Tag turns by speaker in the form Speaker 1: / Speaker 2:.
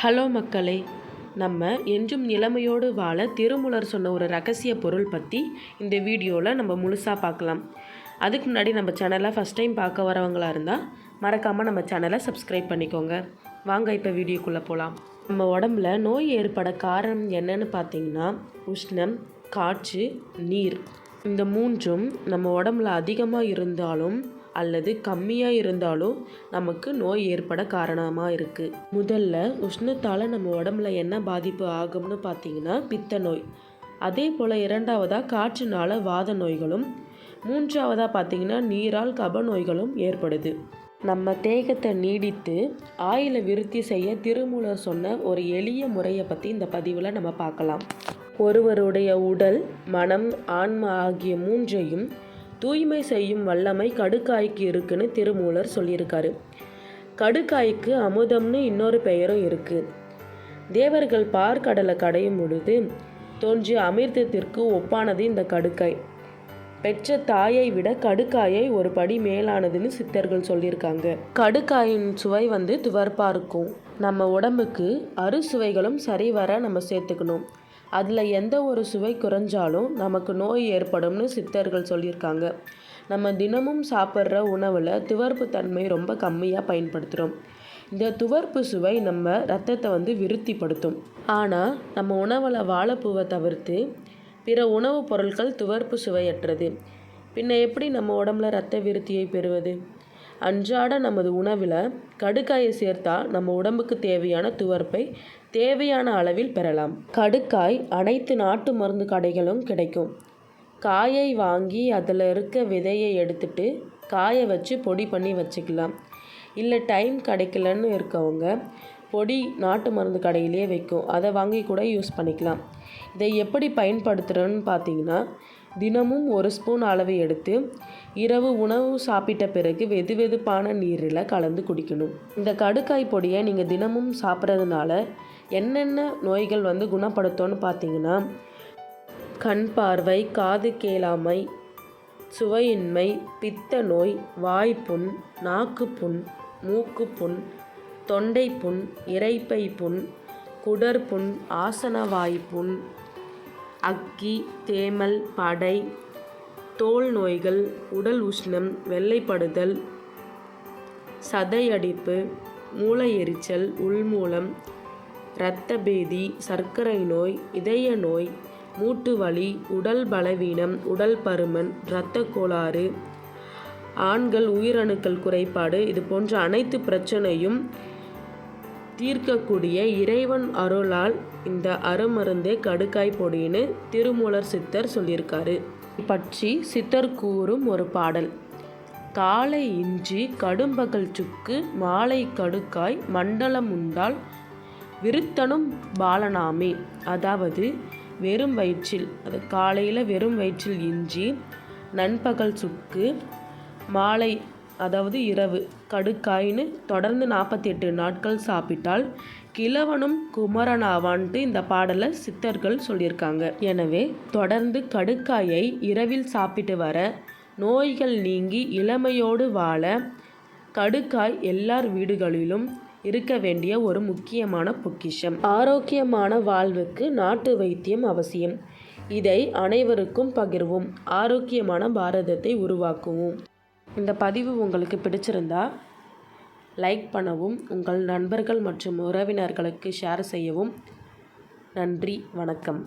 Speaker 1: Hello மக்களே நம்ம என்றும் நிலைமையோடு வாழ திருமூலர் சொன்ன ஒரு ரகசிய பொருள் பற்றி இந்த வீடியோவில் நம்ம முழுசாக பார்க்கலாம். அதுக்கு முன்னாடி நம்ம சேனலை ஃபஸ்ட் டைம் பார்க்க வரவங்களா இருந்தால் மறக்காமல் நம்ம சேனலை சப்ஸ்கிரைப் பண்ணிக்கோங்க. வாங்க இப்போ வீடியோக்குள்ளே போகலாம் நம்ம உடம்புல நோய் ஏற்பட காரணம் என்னன்னு பார்த்தீங்கன்னா உஷ்ணம் காற்று நீர். இந்த மூன்றும் நம்ம உடம்புல அதிகமாக இருந்தாலும் அல்லது கம்மியாக இருந்தாலும் நமக்கு நோய் ஏற்பட காரணமாக இருக்குது முதல்ல உஷ்ணத்தால் நம்ம உடம்புல என்ன பாதிப்பு ஆகும்னு பார்த்தீங்கன்னா பித்த நோய். அதே போல் இரண்டாவதாக காற்றுனால வாத நோய்களும் மூன்றாவதாக பார்த்தீங்கன்னா நீரால் கப நோய்களும் ஏற்படுது. நம்ம தேகத்தை நீடித்து ஆயில விருத்தி செய்ய திருமூலர் சொன்ன ஒரு எளிய முறையை பற்றி இந்த பதிவில் நம்ம பார்க்கலாம் ஒருவருடைய உடல் மனம் ஆன்மா ஆகிய மூன்றையும் தூய்மை செய்யும் வல்லமை கடுக்காய்க்கு இருக்குன்னு திருமூலர் சொல்லியிருக்காரு. கடுக்காய்க்கு அமுதம்னு இன்னொரு பெயரும் இருக்கு. தேவர்கள் பார்க்கடலை கடையும் பொழுது தோன்றிய அமிர்தத்திற்கு ஒப்பானது இந்த கடுக்காய். பெற்ற தாயை விட கடுக்காயை ஒரு படி மேலானதுன்னு சித்தர்கள் சொல்லியிருக்காங்க. கடுக்காயின் சுவை வந்து துவர்ப்பாக இருக்கும் நம்ம உடம்புக்கு அறுசுவைகளும் சரிவர நம்ம சேர்த்துக்கணும். அதில் எந்த ஒரு சுவை குறைஞ்சாலும் நமக்கு நோய் ஏற்படும்னு சித்தர்கள் சொல்லியிருக்காங்க. நம்ம தினமும் சாப்பிட்ற உணவில் துவர்ப்பு தன்மை ரொம்ப கம்மியாக பயன்படுத்துகிறோம் இந்த துவர்ப்பு சுவை நம்ம ரத்தத்தை வந்து விருத்திப்படுத்தும். ஆனால் நம்ம உணவில் வாழைப்பூவை தவிர்த்து பிற உணவுப் பொருட்கள் துவர்ப்பு சுவையற்றது. பின்ன எப்படி நம்ம உடம்புல ரத்த விருத்தியை பெறுவது? அன்றாட நமது உணவில் கடுக்காயை சேர்த்தா நம்ம உடம்புக்கு தேவையான துவர்ப்பை தேவையான அளவில் பெறலாம். கடுக்காய் அனைத்து நாட்டு மருந்து கடைகளும் கிடைக்கும். காயை வாங்கி அதில் இருக்க விதையை எடுத்துட்டு காய வச்சு பொடி பண்ணி வச்சுக்கலாம். இல்லை டைம் கிடைக்கலன்னு இருக்கவங்க பொடி நாட்டு மருந்து கடையிலேயே வைக்கும். அதை வாங்கி கூட யூஸ் பண்ணிக்கலாம். இதை எப்படி பயன்படுத்துகிறோன்னு பார்த்தீங்கன்னா தினமும் ஒரு ஸ்பூன் அளவு எடுத்து இரவு உணவு சாப்பிட்ட பிறகு வெது வெதுப்பான நீரில் கலந்து குடிக்கணும். இந்த கடுக்காய் பொடியை நீங்கள் தினமும் சாப்பிட்றதுனால என்னென்ன நோய்கள் வந்து குணப்படுத்தும்னு பார்த்தீங்கன்னா கண் பார்வை காது கேளாமை சுவையின்மை பித்த நோய் வாய்ப்புண் நாக்குப்புண் மூக்குப்புண் தொண்டை புண் இறைப்பை புண் குடற்புண் ஆசன வாய்ப்புண் அக்கி தேமல் படை தோல் நோய்கள் உடல் உஷ்ணம் வெள்ளைப்படுதல் சதையடிப்பு மூளை எரிச்சல் உள்மூலம் இரத்த பேதி சர்க்கரை நோய் இதய நோய் மூட்டு வலி உடல் பலவீனம் உடல் பருமன் இரத்த கோளாறு ஆண்கள் உயிரணுக்கள் குறைபாடு இது போன்ற அனைத்து பிரச்சனையும் தீர்க்கக்கூடிய இறைவன் அருளால் இந்த அருமருந்தே கடுக்காய் பொடின்னு திருமூலர் சித்தர் சொல்லியிருக்காரு. பற்றி சித்தர் கூறும் ஒரு பாடல். காலை இஞ்சி கடும்பகல் சுக்கு மாலை கடுக்காய் மண்டலம் உண்டால் விருத்தனும் பாலனாமே. அதாவது வெறும் வயிற்றில் அது காலையில் வெறும் வயிற்றில் இஞ்சி நண்பகல் சுக்கு மாலை அதாவது இரவு கடுக்காயின்னு தொடர்ந்து நாற்பத்தி எட்டு நாட்கள் சாப்பிட்டால் கிழவனும் குமரனாவான்ட்டு இந்த பாடலை சித்தர்கள் சொல்லியிருக்காங்க. எனவே தொடர்ந்து கடுக்காயை இரவில் சாப்பிட்டு வர நோய்கள் நீங்கி இளமையோடு வாழ கடுக்காய் எல்லார் வீடுகளிலும் இருக்க வேண்டிய ஒரு முக்கியமான பொக்கிஷம். ஆரோக்கியமான வாழ்வுக்கு நாட்டு வைத்தியம் அவசியம். இதை அனைவருக்கும் பகிர்வோம். ஆரோக்கியமான பாரதத்தை உருவாக்குவோம். இந்த பதிவு உங்களுக்கு பிடிச்சிருந்தா லைக் பண்ணவும் உங்கள் நண்பர்கள் மற்றும் உறவினர்களுக்கு ஷேர் செய்யவும். நன்றி வணக்கம்.